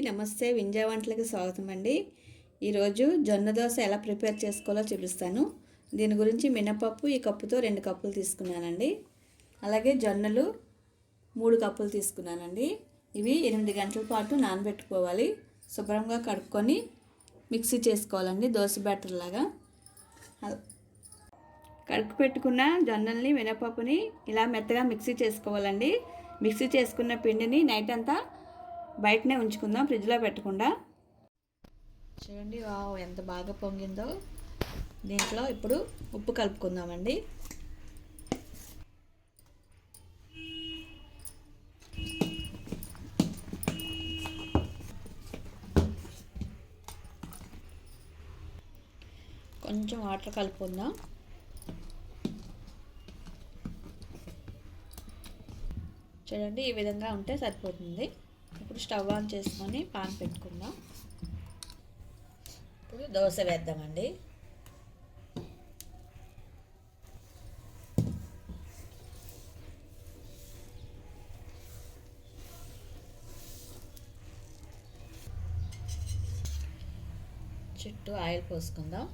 నమస్తే వింజా వంటలకి స్వాగతం అండి. ఈరోజు జొన్న దోశ ఎలా ప్రిపేర్ చేసుకోవాలో చూపిస్తాను. దీని గురించి మినపప్పు ఈ కప్పుతో రెండు కప్పులు తీసుకున్నానండి. అలాగే జొన్నలు మూడు కప్పులు తీసుకున్నానండి. ఇవి ఎనిమిది గంటల పాటు నానబెట్టుకోవాలి. శుభ్రంగా కడుక్కొని మిక్సీ చేసుకోవాలండి దోశ బ్యాటర్ లాగా. కడుక్కు పెట్టుకున్న జొన్నల్ని మినపప్పుని ఇలా మెత్తగా మిక్సీ చేసుకోవాలండి. మిక్సీ చేసుకున్న పిండిని నైట్ అంతా బయటనే ఉంచుకుందాం ఫ్రిడ్జ్లో పెట్టకుండా. చూడండి వావ్ ఎంత బాగా పొంగిందో. దీంట్లో ఇప్పుడు ఉప్పు కలుపుకుందామండి. కొంచెం వాటర్ కలుపుకుందాం. చూడండి ఈ విధంగా ఉంటే సరిపోతుంది. ఇప్పుడు స్టవ్ ఆన్ చేసుకొని పాన్ పెట్టుకుందాం. ఇప్పుడు దోశ వేద్దామండి. చుట్టూ ఆయిల్ పోసుకుందాం.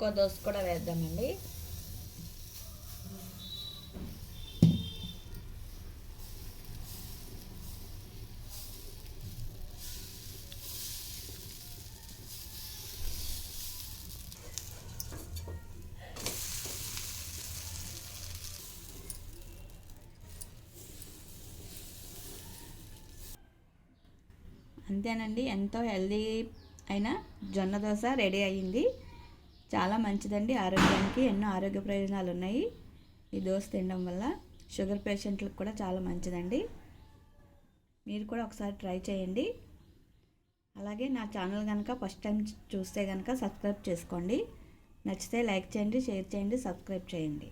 ఎక్కువ దోశ కూడా వేద్దామండి. అంతేనండి ఎంతో హెల్దీ అయిన జొన్న దోశ రెడీ అయ్యింది. చాలా మంచిదండి. ఆరోగ్యానికి ఎన్నో ఆరోగ్య ప్రయోజనాలు ఉన్నాయి ఈ దోశ తినడం వల్ల షుగర్ పేషెంట్లకు కూడా చాలా మంచిదండి. మీరు కూడా ఒకసారి ట్రై చేయండి. అలాగే నా ఛానల్ కనుక ఫస్ట్ టైం చూస్తే కనుక సబ్స్క్రైబ్ చేసుకోండి. నచ్చితే లైక్ చేయండి షేర్ చేయండి సబ్స్క్రైబ్ చేయండి.